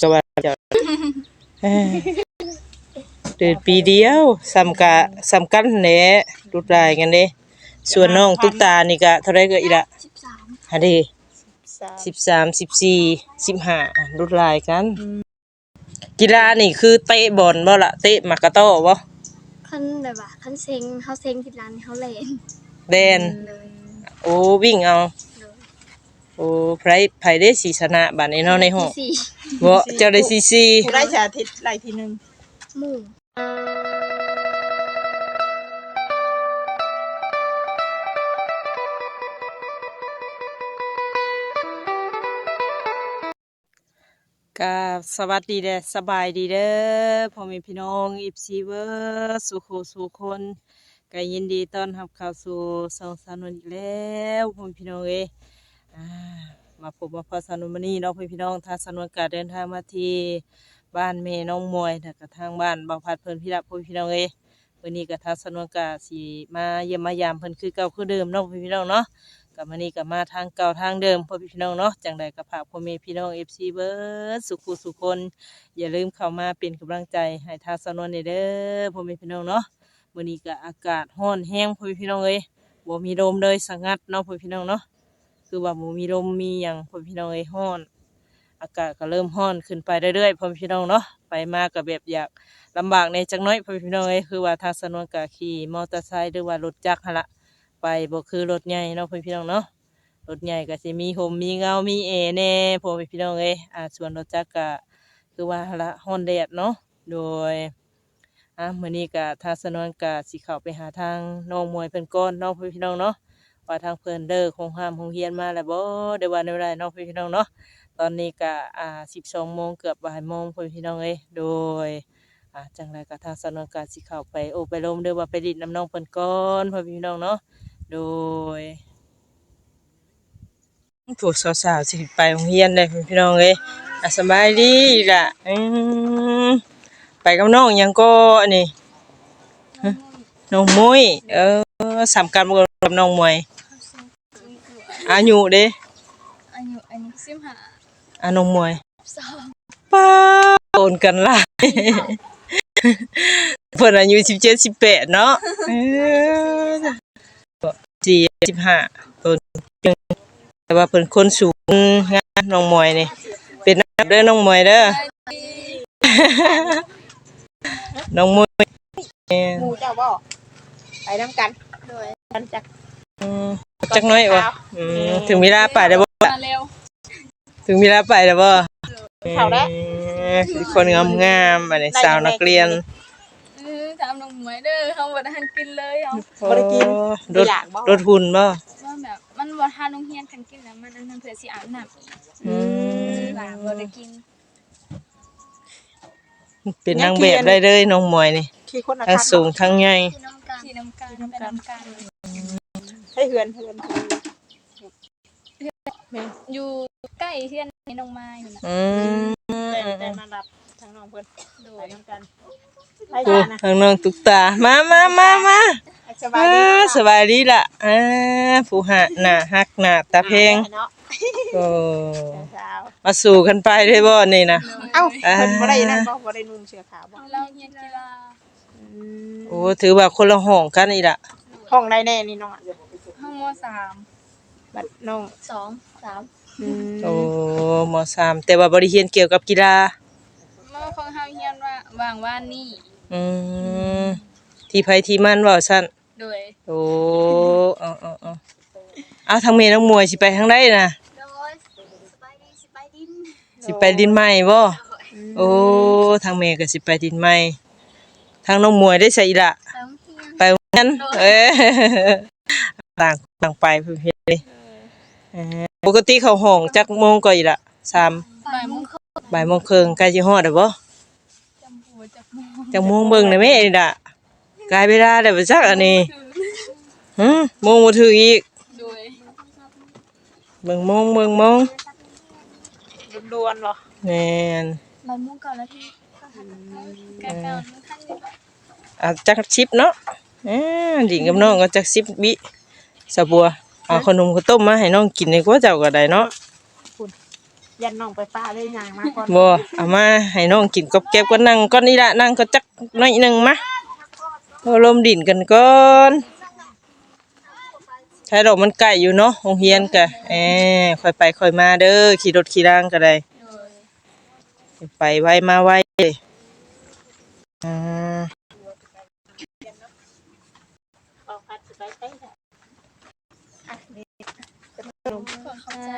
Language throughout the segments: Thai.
สวัสดีเจ้าเอ้ยเดือนปีเดียวสำกะสำกันแหละรูดลายกันเด้ส่วนน้องตุ๊กตานี่ก็เท่าไรก็อีละสิบสามฮะเด้สามสิบสามสิบสี่สิบห้ารูดลายกัน กีฬานี่คือเตะบอลบ่ล่ะเตะหมากกะโต้บ่คันแบบว่าคันเซ็งเขาเซ็งที่ร้านเขาเล่นแดน เลยโอ้วิ่งเอา เลยโอ้ไผไผได้สีชนะบัดนี้เนาะในห้องที่สี่ บ่เจ้าได้ซีซีผู้ได้ชาทิตไล่ทีหนึงหมู่กับสวัสดีเด้อสบายดีเด้อพ่อแม่พี่น้องอีฟซีเวอร์สุขสุคนก็ยินดีต้อนรับเข้าสู่สองสาวนวนอีกแล้วพ่อแม่พี่น้องเอ้ยอ่า มาพบมาพอสนวนมื้อนี้เนาะพ่อแม่พี่น้องทางสนวนก็เดินทางมาที่บ้านแม่น้องมวยแล้วก็ทางบ้านบางพัดเพิ่นพี่ละพ่อแม่พี่น้องเอ้ยมื้อนี้ก็ทางสนวนก็สิมาเยี่ยมมายามเพิ่นคือเก่าคือเดิมเนาะพ่อแม่พี่น้องเนาะกับมื้อนี้ก็มาทางเก่าทางเดิมพ่อพี่น้องเนาะจังใดก็ฝากพ่อแม่พี่น้อง FC เบิร์ดสุขุสุคน อย่าลืมเข้ามาเป็นกำลังใจให้ทางสนวนเด้อพ่อแม่พี่น้องเนาะมื้อนี้ก็อากาศร้อนแห้งพ่อพี่น้องเอ้ยบ่มีลมเลยสงัดเนาะพ่อพี่น้องเนาะ คือว่าบ่มีลมมีหยังพ่อพี่น้องเอ้ยร้อน อากาศก็เริ่มร้อนขึ้นไปเรื่อยๆพ่อพี่น้องเนาะไปมาก็แบบอยากลำบากในจักหน้อยพ่อพี่น้องเอ้ยคือว่าทางสนวนก็ขี่มอเตอร์ไซค์หรือว่ารถจักรหั่นละไปบ่คือรถใหญ่เนาะพ่อพี่น้องเนาะรถใหญ่ก็สิมีห่มมีเงา มีเอแน่พ่อแม่พี่น้องเอ้ยอ่าส่วนรถจักรก็คือว่าละฮ้อนแดดเนาะโดยอะมื้อนี้ก็ทางสนวนก็สิเข้าไปหาทางน้องมวยเพิ่นก่อนเนาะพ่อพี่น้องเนาะ ว่าทางเพิ่นเด้อคงห้ามคงเฮียนมาแล้วบ่ได้ว่าในเวลานาะพ่อพี่น้องเนาะตอนนี้ก็อ่า12โมงเกือบบ่ายโมงพ่อพี่น้องเอ้ยโดยอ่าจังไรก็ทางสนวนก็สิเข้าไปโอ้ไปลมเด้อว่าไปดิดน้ำน้องเพิ่นก่อนพ่อพี่น้องเนาะโดยพวกสาวๆสิไปโรงเรียนเลยพี่น้องเอ้ยอะสบายดีล่ะอืมไปกับน้องยังก็อันนี้น้องมุ้ยเออสำคัญบ่กับน้องมวย อายุเด้อายุอันนี้สิบห้าอาน้องมวยสองป้าโอนกันหล่ะเพิ่นอายุ17 18เนาะเออสี่สิบห้าเพิ่นแต่ว่าเพิ่นคนสูงงานน้องมวยนี่เป็นนักเด้อน้องมวยเด้อน้องมวยเอ่อหมู่เจ้าบ่ไปน้ำกันโดยกันจักอืม จักหน้อยวะอืมถึงเวลาไปแล้วบ่มาเร็วถึงเวลาไปแล้วบ่เขาแล้วเอ้ยคนงามๆอันนี้สาวนักเรียนเออถามน้องหมวยเด้อเขาบ่ได้ทันกินเลยเอาบ่ได้กินโอ้รมีถหลากบ่รถหุ่นบ่ว่าแบบมันบ่ทานโรงเรียนกันกินแล้วมันอันนั้นเผื่อสิอาบน้ำอีกอืมหลานบ่ได้กินเป็นนางแบบได้เลยน้องมวยนี่ขี่คนละทั้งคันสูงทั้งใหญ่ที่น้ำกันที่น้ำกันเป็นน้ำกัน ให้เฮือนเฮือนอยู่ใกล้เพื่อนในน้องไม้นี่นะอืมแต่แต่มารับทางน้องเพิ่นโดไปยน้ำกันไปโอ้กันนะทางน้องตุ๊กตา มามามามาสบายอ่าดีสบายดีล่ะอ่าผู้หะหน้าฮักหน้าตาเพลงเนาะโอ้เช้ามาสู่กันไปได้บ่นี่นะ เอ้าอ่าเพิ่นบ่ได้นั่นบ่บ่ได้นุ่งเสื้อขาวบ่เราเรียนกีฬาอืมโอ้ถือว่าคนละห้องกันอีกล่ะห้องใดแน่นี่น้องอะห้อง มสามบัดน้องสองสามอืมโอ้มสามแต่ว่าบริเรียนเกี่ยวกับกีฬาเมื่อของเฮาเฮียนว่าวางว่านนี่อืมที่ไผที่มันเว่าซั่นโดยโอ้เอาเอาเอาเอาทางเมน้องมวยสิไปทางใดน่ะโดยสบายดีสบายดินสิไปดินใหม่บ่โอ้ทางเมก็สิไปดินใหม่ทางน้องมวยได้ใส่อีละไปโรงเรียน ไปโรงเรียนเอ้ย ต่างต่างไปเพิ่นเฮ็ดเลยเอ้อปกติเข้าห้องจักโมงก็อีละสามบ่ายโมงครึ่งบ่ายโมงครึ่งใกล้สิฮอดแล้วบ่จำหัวจักโมงจังโมงเบิ่งได้แม่นี่ล่ะกลายเวลาได้บ่จักอันนี้หึโมงบ่ถึงอีกโดยเบิ่งโมงเบิ่งโมงดวนๆบ่แม่นบ่ายโมงเก่านาทีกะเก่ามันทันอยู่ อะจักชิปเนาะเอ้อดิงกับน้องก็จักสิบวิ สะบัวเอาขนมข้าวต้มมาให้น้องกินดีกว่าเจ้าก็ได้เนาะยันน้องไปป้าเลยย่างมาก่อนบ่เอามาให้น้องกินกบแก็บก็นั่งก้อนนี่ละนั่งก็จักหน้อยหนึงมาเอาลมดินกันก่อนใช้ดอกมันใกล้อยู่เนาะโรงเรียนกะแอบค่อยไปค่อยมาเด้อขี่รถขี่ร่างก็ได้ไปไวมาไวอ่าเอาพัดสิไปใช้ค่ะอะนี่เป็ นขนมขอบใจ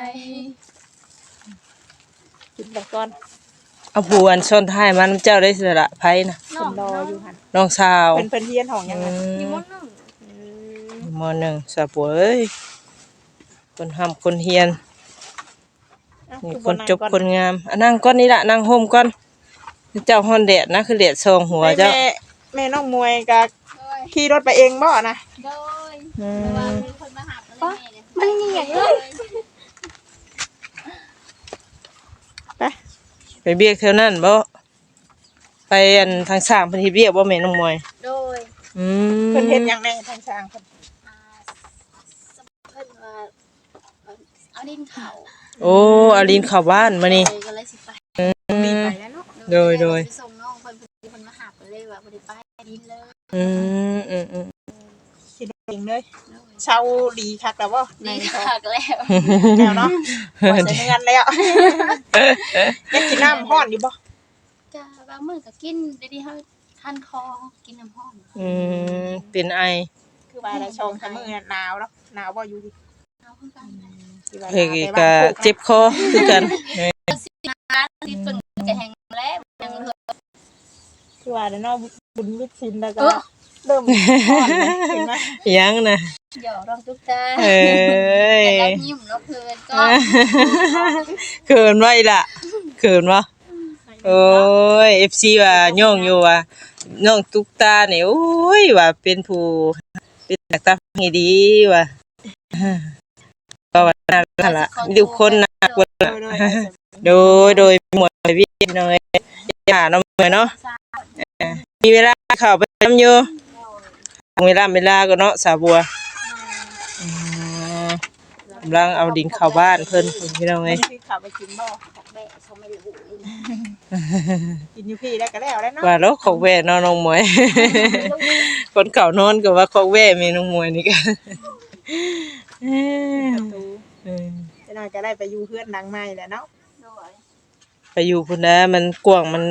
กินไปก่อนเอาผู้อันซ่อนท้ายมันเจ้าได้สละไผนะน้องรอน้องอยู่หันน้องสาวเป็นเพิ่นเฮียนห้องยังไงอยู่อืมมหนึ่งมหนึ่งสาวป่วยคนทำคนเฮียนมีคนจบคนงามอันนั่งก้อนนี้ละนั่งห่มก้อน เจ้าฮอนแดดนะคือแดดซองหัวแม่เจ้าแม่แม่น้องมวยกับโดยขี่รถไปเองบ่นะโดยอืแต่ว่าม ม่เนี่ยมันนี่อย่างเลยไปไปเบียกเท่านั้นบ่ไปอันทางสร้างเพิ่นเฮ็ดเบียกบ่แม่น้องมวย โดยอืมเพิ่นเฮ็ดหยังแน่ทางช้างเพิ่นอ่าสมเพิ่นว่าเอาดินเขาโอ้อาลินเข้าบ้านมานี่เลยก็เลยสิไปมีไปแล้วเนาะโดยโดย ไปส่งน้องเพิ่นเพิ่นมาหาเพิ่นเลยว่าบ่ได้ไปดินเลยอืมอืมอืมขี่รถเองเลยโดย เช่าดีคักแล้วบ่ในดีท้องคักแล้วแล้วเนาะบ่ใส่เงินแล้วอยากกินน้ำร้อนอยู่บ่จะบางมื้อก็กินดีๆเฮาคันคอกินน้ำร้อนอืมเป็นไอคือว่าได้ชงแต่มื้อหนาวเนาะหนาวบ่อยู่ดิเอาคือกันที่ว่าหเฮ้นาวยแต่ก็ว่าเจ็บคอคือกันเออร้านที่เพิ่นจะแห้งแล้วยังเหลือ คือว่าได้เนาะบุญวิชินแล้วก็เออ เริ่มร้อนเลยเห็นไหมยังนะ เดี๋ยวเราทุกตาเอ้ยแต่เรายิ้มแล้วเพื่อนก็เขินไว้ล่ะเขินวะโอ้ย FC ว่าย่องอยู่ว่าน้องตุ๊กตาเนี่ยโอ้ยว่าเป็นผู้เป็นนักตาให้ดีว่ะก็ว่าน่ารักละมีทุกคนนะโดยโดยโดยโดยหมดวิทย์น้อยอย่าน้องเหมือนเนาะเออมีเวลาเข้าไปทำอยู่เวลาเวลาก็เนาะสาวบัว อืมกำลังเอาดินเข้าบ้านเพิ่นพี่น้องไม่เอ้ยได้ขับไปกินบ่แม่เขาไม่รู้กินอยู่พี่ได้ก็แล้วแล้วเนาะว่าแล้วของแว่เนอนน้องมวย คนเก่านอนก็ว่าของแว่มีน้องมวยนี่กันเอ้ยประตูเออจะน่าจะได้ไปอยู่เพื่อนหลังใหม่แหละเนาะด้วยไปอยู่พุ่นนะมันกว้างมัน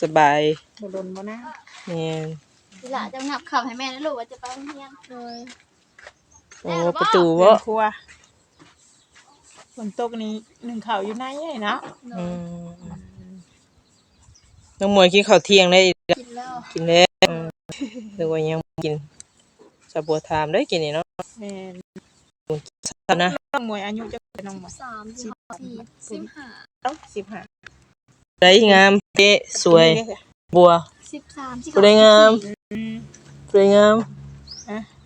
สบายบ่โดนบ่นะนี่ทีหลังจะงับขับให้แม่นะลูกว่าจะไปโรงเรียนเลย โอ้ประตูเรืบ่อนครัวฝนตกนี้หนึ่งข่าวอยู่ในเลยเนาะอืมน้องมวยกินข้าวเที่ยงได้กินแล้วกินแล้วอืมหรือว่ายังบ่กินสะบัวถามได้กินนี่เนาะแม่นซะนะน้องมวยอายุจะเป็นน้องมวยสามสิบสี่สิบห้าเอ้าสิบห้าได้งามเป๊ะสวยบัวสิบสามสิบสวยงามอืมสวยงามอะ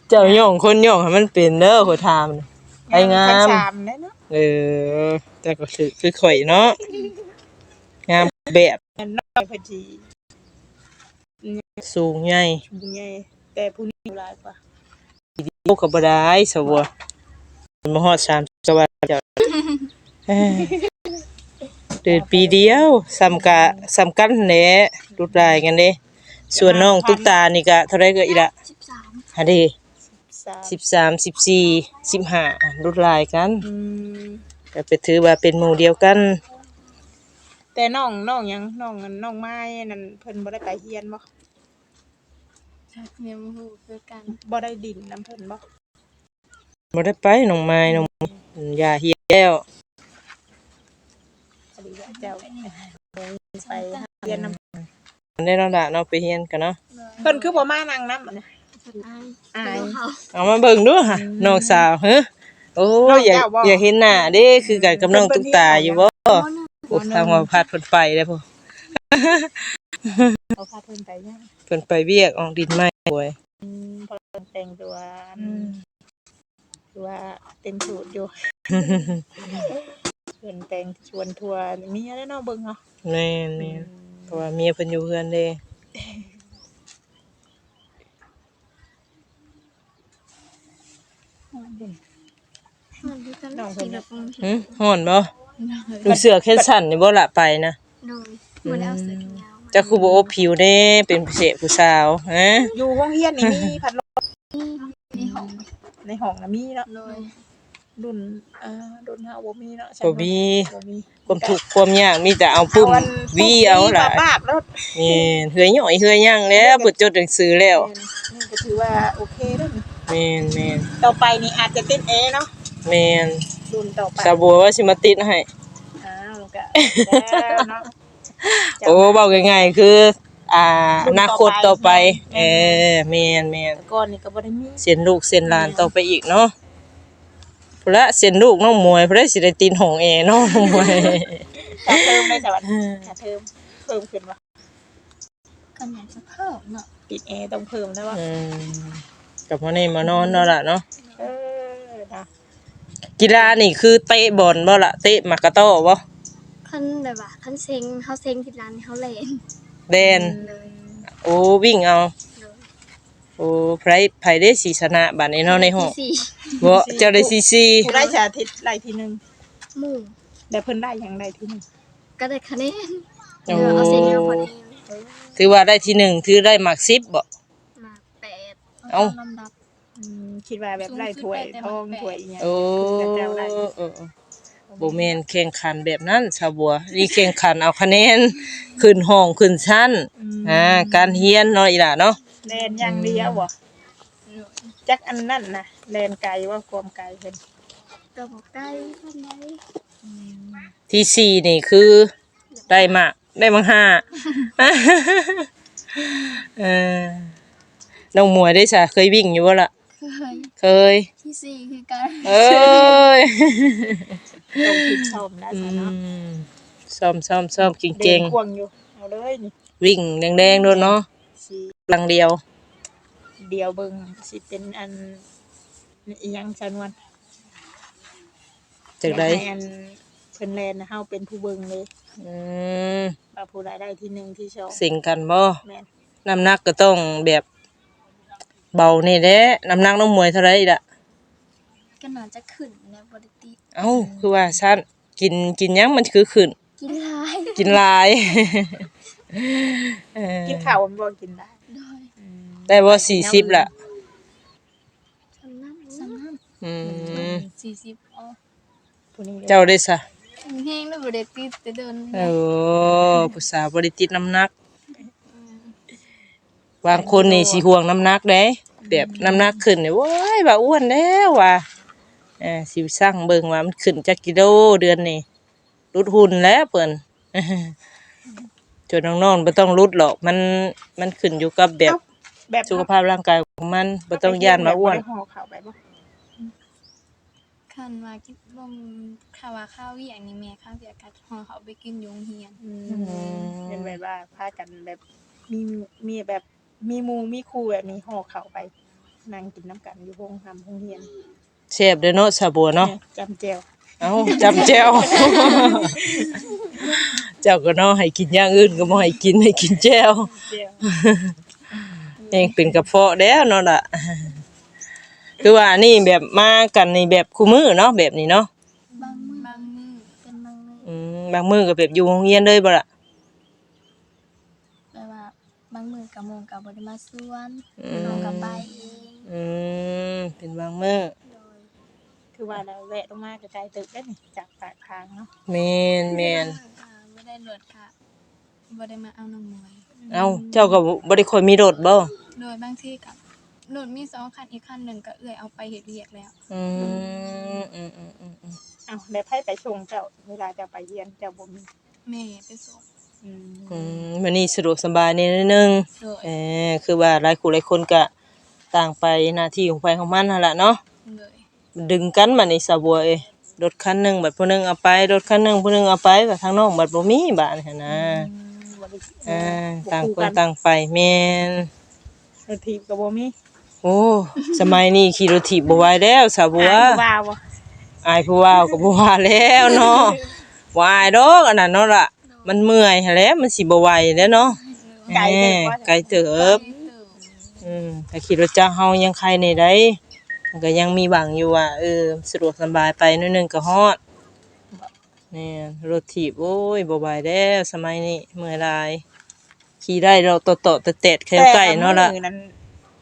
เจ้าย่องคนย่องให้มันเป็นเด้อขอยถามนี่ไปงามทั้สามเลยเนาะเออ แต่ก็คือคือข่อยเนาะงามแบบแม่นน้อยพอดีสูงใหญ่ยังไงแต่ผู้นี้อยู่หลายกว่าลูกก็บ่ได้สะบัวมันมาฮอด3สวัสดีเจ้าเอ้ยเดือนปีเดียวสำกะสำกันแหละรุดรายกันเด้ส่วนน้องตุ๊กตานี่ก็เท่าไรก็อีละสิบ สามหาเด้สาม13 14 15รุดรายกันอืมก็ไปถือว่าเป็นหมู่เดียวกัน แต่น้องน้องหยังน้องอันน้องไม้นั่นเพิ่นบ่ได้ไปเฮียนบ่เมียมูคือกันบ่ได้ดินน้ำเพิ่นบ่บ่ได้ไปน้องไม้น้องยาเฮียแล้วพอดีว่าเจ้าไปเฮียนน้ำได้เนาะล่ะเนาะไปเฮียนกันเนาะเพิ่นคือบ่มานั่งน้ำอันนี้อาย อายเขาเอามาเบิ่งดูค่ะน้องสาวเฮ้อโอ้น้องอยากเจ้าบ่อยากเห็นหน้าเด้คือกันกับน้องตุ๊กตาอยู่บ่โอ้หนึ่งโอ้ทางว่าพัดเพิ่นไปได้พ่อเอาพาเพิ่นไปย่างเพิ่นไปเวียกออกดินไม้ป่วยอืมเพอเพิ่นแต่งตัวตัวาเต็มสูตรอยู่เพิ่นแต่งชวนทัวร์มีอะไรเนาะเบิ่งเนาะแม่นแม่นเพราะว่าเมียเพิ่นอยู่เฮือนเด้ มันที่กันขี่รถหึฮ้อนบ่ดูเสือแค่สั้นนี่บ่ละไปนะโดยบ่ได้เอาเสื้อแขนยาวมาจะคือบ่อบผิวเด้เป็นผู้เสพผู้สาวฮะอยู่ห้องเฮียนนี่มีพัดลมในห้องในห้องน่ะมีเนาะโดยรุ่นเอ่อรุ่นเฮาบ่มีเนาะใช่บ่ไหมีบ่มีความทุกข์ความยากมีแต่เอาปุ่มอันวีเอาล่ะปากๆแล้วนี่เฮือยย่อยเฮือยย่างแล้วเปิดจดหนังสือแล้วนี่ก็ถือว่าโอเคแล้วนี่ แม่นแม่นต่อไปนี่อาจจะติดเอเนาะแม่นรุ่นต่อไปสาวบัวว่าสิมาติดให้ อ้าวก็แล้วเนาะ โอ้เว้าง่ายๆคือ อ่ารุ่อนนาคตต่อไป เออแม่นแม่นแต่ก่อนนี่ก็บ่ได้มีเส้นลูกเส้นหลานต่อไปอีกเนาะพุ่นละเส้นลูกน้องมวยพุ่นละสิได้ตีนหงแอน้องมวยค่าเทอมได้สวัสดีค่าเทอมเพิ่มขึ้นว่าก็อยากจะเพิ่มเนาะติดเอต้องเพิ่มแล้วว่า อืม กับพ่อนี่มานอนเนาะล่ะเนาะเออนะกีฬานี่คือเตะบอลบ่ล่ะเตะหมากกะโต้บ่คันแบบว่าคันเซ็งเฮาเซ็งที่ร้านเฮาเล่นแดน เลยโอ้วิ่งเอาโดยโอ้ไผไผได้สีชนะบัดนี้เนาะในห้องที่สี่บ่เจ้าได้ซีซีผู้ได้ชาทิตไล่ทีหนึงหมู่แต่เพิ่นได้อย่างใดทีหนึงก็ได้คะแนนโอ้เออเอาเซ็งเอาพอดีถือว่าได้ที่หนึ่งถือได้หมาก10บ่มาแปด เอ้า ลำดับ อืมคิดว่าแบบไล่ถ้วยทองถ้วยอีหยังโอ้แต่เจ้าได้เออเออบ่แม่นแข่งขันแบบนั้นชาวบัว นี่แข่งขันเอาคะแนน ขึ้นห้องขึ้นชั้น อ่า การเรียนเนาะอีหล่ะเนาะ แลนอย่างเดียวบ่จักอันนั่นนะแลนไกลว่าความไกลเพิ่นก็บอกได้เท่าไหร่ที่สี่นี่คือได้มากได้มังห้า เออ น้องหมวยได้ซะเคยวิ่งอยู่บ่ล่ะ เคยเคย ที่สี่คือการเอ้ยต้องคิดชมนะอืซะเนาะมซ้อมซ้อมซ้อมเก่งเก่งควงอยู่เอาเลยนี่ๆวิ่งแดงๆโดนเนาะสิหลังเดียว เดียวเบิ่งสิเป็นอันอีหยังชนวนจากไดให้อันเพิ่นแลนนะเฮาเป็นผู้เบิ่งเลยอืมว่าผู้ใดได้ที่หนึ่งที่สองสิงกันบ่แม่นน้ำหนักก็ต้องแบบ เบานี่แหละน้ำหนักน้องมวยเท่าไหรล่ะ ก็น่าจะขึ้นในบริติเอ้าคือว่าซั่นกินกินหยังมันคือขึ้น กินหลายกินหลาย เออกินข้าวมันบ่กินได้โดยได้บ่40ล่ะ สำนักสำนักอืมสี่สิบอ๋อผู้นี้เจ้าได้ซะ แห้งแล้วบริติแต่เดินโอ้ผู้สาวบ่ได้ติดน้ำหนัก บางคนนี่สิห่วงน้ำหนักเด้แบบน้ำหนักขึ้นนี่โว้ยว่าอ้วนแล้วว่ะเออสิสร้างเบิ่งว่ามันขึ้นจักกิโลเดือนนี้ลดหุ่นแล้วเพิ่นจนน้องๆบ่ต้องลดหรอกมันมันขึ้นอยู่กับแบบแบบสุขภาพร่างกายของมันบ่ต้องย่านว่าอ้วนบ่ได้ห่อข้าวไปบ่คันว่ากินลมข้าวว่าข้าวเวียงนี่แม่ข้าวเวียงกัดห่อเขาไปกินอยโรงเฮียนเป็นแบบว่าพากันแบบมีมีแบบ มีหมู่มีครูแบบมีห่อข้าวไปนั่งกินน้ำกันอยู่โรงทำโรงเรียนแซ่บเด้อเนาะสาบัวเนาะจำแจ่วเอ้าจำแจ้ว เจ้าก็เนาะให้กินอย่างอื่นก็บ่ให้กินให้กินแจ้วแจ่วเองเป็นกระเพาะแล้วเนาะล่ะ คือว่านี่แบบมากันในแบบคู่มือเนาะแบบนี้เนาะบางมือบางมือเป็นบางมืออืมบางมื้อก็แบบอยู่โรงเรียนเลยบ่ล่ะ แปลว่าบางมือ กับโมงกับบริมาสวนอืม น้องกับไปเองอืมเป็นบางมื้อโดยคือว่าเราแวะลงมาไกลๆตึกได้นี่จากปากทางเนาะแม่นแม่นอ่าไม่ได้รถค่ะบ่ได้มาเอาน้องมวยเอ้าเจ้าก็บ่ได้ค่อยมีรถบ่โดยบางที่กับรถมีสองคันอีกคันหนึ่งก็เอื้อยเอาไปเฮ็ดเรียกแล้วอืมอืมอืมอืมอืมเอาแล้วไผไปชงเจ้าเวลาเจะไปเรียนเจ้าบ่มีแม่ไปส่ง อืมอืมวันนี้สะดวกสบายนิดนึงโดยเออคือว่าหลายคู่หลายคนก็ต่างไปหน้าที่ของไปของมันนั่นแหละเนาะเลยดึงกันมาในสะบัวเอยรถคันหนึงบัดผู้หนึงเอาไปรถคันหนึงผู้หนึงเอาไปบัดทางน้องบัดบ่มีบาดนี่นะบ่ได้อ่าบ่ต่างคู่คนกัต่างไปแม่น รถถีบก็บ่มีโอ้ สมัยนี้ขี่รถถีบบ่ไหวแล้วสะบัวอายผู้ว่าบ่อายผู้ว่าก็บ่ว่าแล้วเนาะวายดอกอันนั้นเนาะล่ะ มันเมื่อยหั้นแหล้วมันสิบ่ไหวแล้วเนาะไกลเติบแหว่าม่ไกลเติบ อืมถ้าขี่รถจักรเฮายังใครในได้ มันก็ยังมีหวังอยู่ว่าเออสะดวกสบายไปหนิดนึงก็ฮอดนี่รถถีบโอ้ยบ่บายแล้วสมัยนี้เมื่อยหลายขี่ได้เราโตโตะๆเตะๆแค่ไก่เนาะล่ะ แต่มื้อนั้น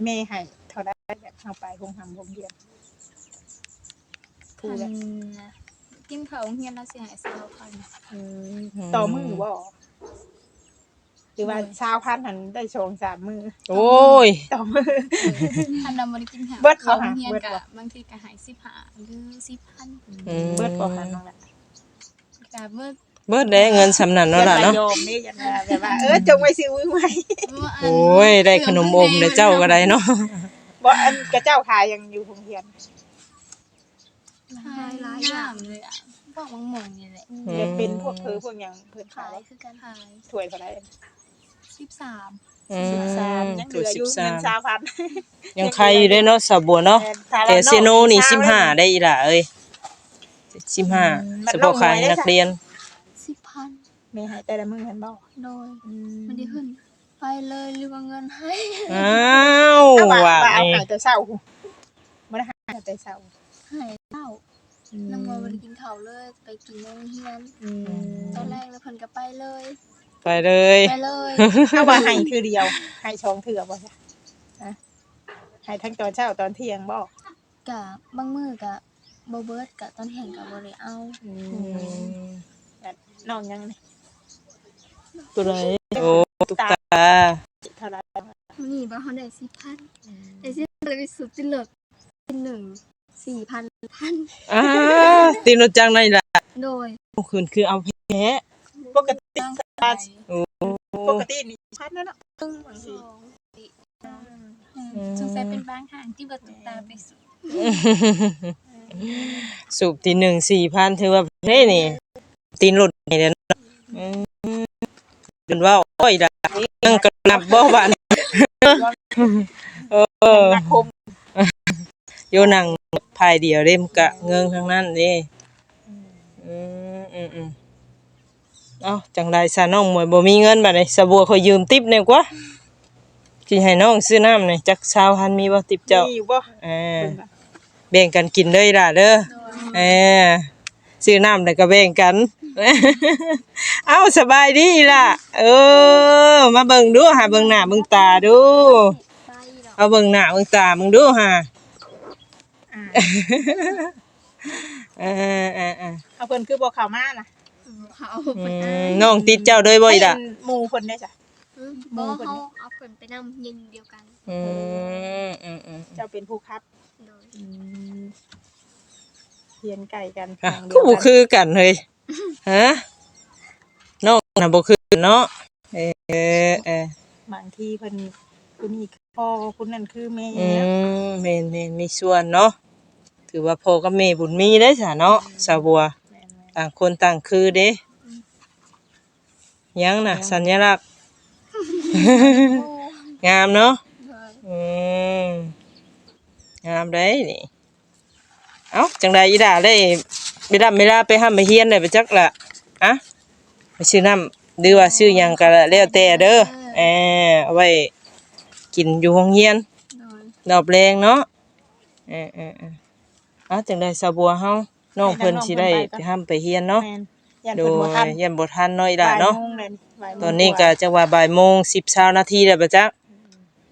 แม่ให้เท่าได้แบบเฮาไปโรงทำโรงเรียนผู้พันละ กินเขาวโรงเฮียนเราสิใหายสาวพันอืมต่อมือบ่หรือว่าชาวพันธุ์หันได้ชงสามมือโอ้ยต่อมือพันเราบ่ได้กินหาเบิดบ่เขาหาโรงเฮียนเบิดกะบ่บางทีก็หาย15หรือ10,000อืมเบิดบ่หันน้องละกะเบิดเบิดได้เงินสำนันเนาะล่ะเนาะอย่มโยมนี่อย่ามาแบบว่าเออจงไว้ซื้อมือใหม่ว่านโอ้ยได้ขนมอมเด้อเจ้าก็ได้เนาะบ่อันกระเจ้าขายยังอยู่โรงเรียน หายหลายอย่างเลยอะบอกมังหมงนี่แหละอืมจะเป็นพวกเธอพวกหยังเพิ่นขาขายยคือการขายถ้วยเท่าไหร่13อืม13ยังเหลืออยู่เงินชาวพันธุ์ยังใครอยู่ได้เนาะสาวบัวเนาะแต่เซโนนี่สิบห้าได้อีหล่ะเอ้ยสิบห้าสปอขายให้นักเรียน10,000แม่ให้แต่ละมื้อเห็นบ่โดยมันได้ขึ้น ไปเลยหรือว่าเงินให้อ้าวเอาว่าว่าว่าเอานี่หายแต่เช้าบ่ได้หายแต่เช้าให้ เล่าน้ำมันบ่ได้กินข้าวเลย ไปกินโรงเรียนอืมตอนแรกแล้วเพิ่นก็ไปเลย ไปเลย ไปเลยเอาว่าให้คือเดียวให้ชองเถื่อบ่จ้ะฮะให้ทั้งตอนเช้าตอนเที่ยงบ่กะบางมื้อกะบ่เบิดกะตอนแห่งกะบ่ได้เอาอืมน้องยังนี่ตัวไหนโอ้ตุ๊กตาเท่าไหร่นี่บ่เฮาได้4,000ได้สิเลยไปสุดจิเลิกเป็นหนึ่ง 4,000พันอ้าตีนรถจังในล่ะโดยเมื่อคืนคือเอาแพ้ปกติตั้งใจโอ้ปกตินี่พันนั่นเนาะตึ้งบางสทีองสี่อืมสงสัยเป็นบางห่างที่บ่ตุกตาไปสุดสูบตีหนึ่งสี่พันถือว่าเฮ้นี่ ตีนรถนี่เด้อเนาะอืมเดินว่าโอ้ยล่ะยังกระนับบ่บานเออนักคมโยนังพายเดียวเด้มนกะเงิงทั้งนั้นเด้อืมอืมอืมเอ้าจังไดซะน้องหมวยบ่มีเงินบัดนี้สะบัวขอยยืมติปหน่อยกว่าสิให้น้องซื้อน้ำหน่อยจักชาวหันมีบ่ติปเจ้ามีอยู่บ่เออแบ่งกันกินเลยล่ะเด้อเออซื้อน้ำแล้วก็แบ่งกัน เอ้าสบายดีล่ะ เออ มาเบิ่งดูหาเบิ่งหน้าเบิ่งตาดูไปดอกเอาเบิ่งหน้าเบิ่งตามึงดูหา อ่าเออเออเออเอาเพิ่นคือบ่เข้ามาน่ะเขาอืเพิ่นมอายน้องติดเจ้าด้วยบ่อีล่ะให้หมู่เพิ่นได้จ้ะ อืมบ่เขาเอาเพิ่นไปนำเย็นเดียวกันอืมอืมอืมเจ้าเป็นผู้ครับโดยอืมเฮียนไก่กันอะทางเดีก็ยวบ่กันคือกันเฮ้ยฮะน้องน่ะบ่คือเนาะเออเออบางทีเพิ่นผู้นี้คือพ่อผู้นั้นคือแม่อืมแม่นแม่นมีส่วนเนาะ ถือว่าพ่อกับแม่บุญมีเด้อจ้ะเนาะสาวบัวแม่นต่างคนต่างคือเด้ยังน่ะ สัญลักษณ์ งามเนาะโดยอืมงามได้นี่เอ้าจังใดอีด่าได้ไปรับเวลาไปห้ามไปเฮียนได้ไปจักละอะไปซื้อน้ำหรือว่าซื้อหยังก็แล้วแต่เด้อเออเอาไว้กินอยู่โรงเรียนโดยดอกแรงเนาะเออเออเออเอ้าจังใดสะบัวเฮาน้องเพิ่นสิได้ไปห้ามไปเฮียนเนาะแม่นยันโดเพิ่นบ่ทัยนยันบ่ทันเนาะอีด่าเนาะบ่ยโมงเลยบ่ายโมงตอนนี้ก็จังว่าบ่ายโมง10 20นาทีแล้วบ่จัก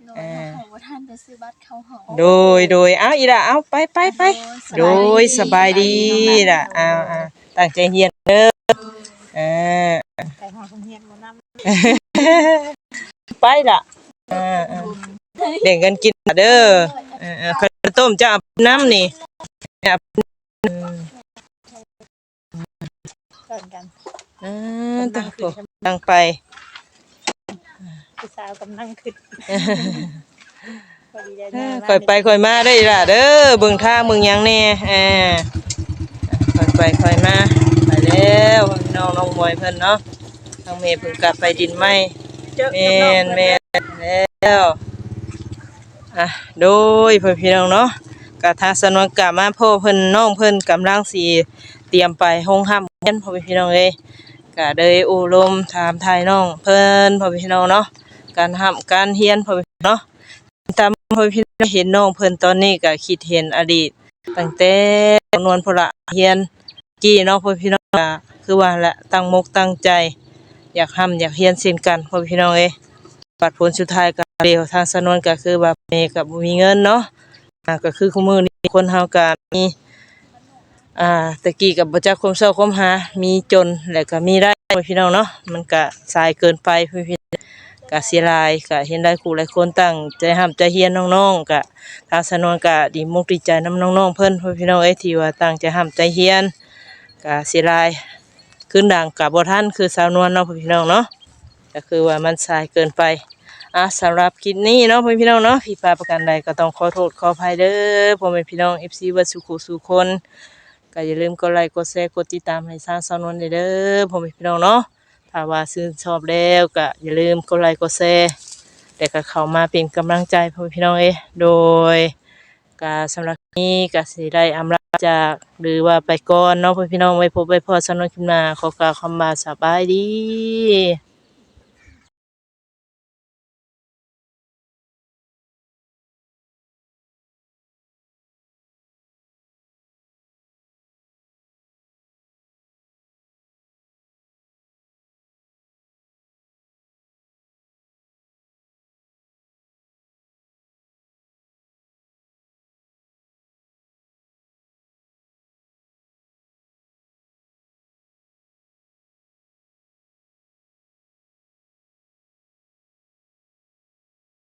โดยเขาบ่ทันไปซื้อบัตรเข้าหอ โดยโดยเอาอีละเอาไปไปไปโดยสบายดีล่ะเอาเอาตั้งใจเรียนเด้อเออไก่หอดโรงเรียนบ่นำไปล่ะเออเออแบ่งกันกิน เด้อเออเออข้าวต้มจะเอาน้ำนี่เอาอืมเกินกันเออตั้งโตตั้งไป ผู้สาวกำลังขึ้นพอดีได้เอหอน้าค่อยไปค่อยมาได้อล่ะเด้อเบิ่งทางเบิ่งหยังแน่เออค่อยไปค่อยมาไปแล้วน้องน้องมวยเพิ่นเนาะทางเมย์เพิ่งกลับไปดินไหมเจอแมกับน้องนแมเพิ่นนแล้ว อะโดยเพื่อนพี่น้องเนาะกะทาสนวนกะมาพ่อเพิ่นน้องเพิ่นกำลังสิเตรียมไปห้องห้ำเพิ่นพ่อพี่น้องเอ้ยกะเลยอุลมถามทายน้องเพิ่นพ่อพี่น้องเนาะการห้ำการเฮียนพ่อพี่เนาะตามพ่อพี่น้องเห็นน้องเพิ่นตอนนี้ก็คิดเห็นอดีตตั้งแต่จำนวนพละเฮียนกี่เนาะพ่อพี่น้องก็คือว่าละตั้งมกตั้งใจ อยากห้ำอยากเฮียนเช่นกันพ่อพี่น้องเอ้ยปัดผลสุดท้ายก็ เดียวทางสนวนก็คือว่าเมกับมีเงินเนาะอ่าก็คือคู่มือนี้คนเฮาก็มีอ่าตะกี้กับบ่จักความเศร้าความหา มีจนแล้วก็มีได้พี่น้องเนาะมันก็สายเกินไปพ่อพี่ก็เสียหลายก็เห็นได้ครูหลายคนตั้งใจห้ำใจเฮียนน้องๆก็ทางสนวนก็ดีมุกดีใจนํน้องๆเพิ่นพี่น้องเอ้ยที่ว่าตั้งใจห้ำใจเฮียนก็เสียหลายขึ้นดังกับบ่ท่านคือสาวนวลเนาะพี่น้องเนาะก็คือว่ามันสายเกินไป อะสำหรับคลิปนี้เนาะพี่น้องเนาะพี่ปาประกันใดก็ต้องขอโทษขออภัยเด้อพ่อแม่พี่น้อง FC เวัดสุขุสุคนก็อย่าลืมกดไลค์กดแชร์กดติดตามให้สร้างสาวนเด้อพ่อแม่พี่น้องเนาะถ้าว่าชื่นชอบแล้วก็อย่าลืมกดไลค์กดแชร์แต่ก็เข้ามาเป็นกำลังใจพ่อแม่พี่น้องเอ้โดยก็สำหรับนี้ก็สิได้อำลาจากหรือว่าไปก่อนเนาะพ่อนพี่น้องไว้พบไว้พอสำหรับคลิปหน้าขอกล่าวคำว่าสบายดี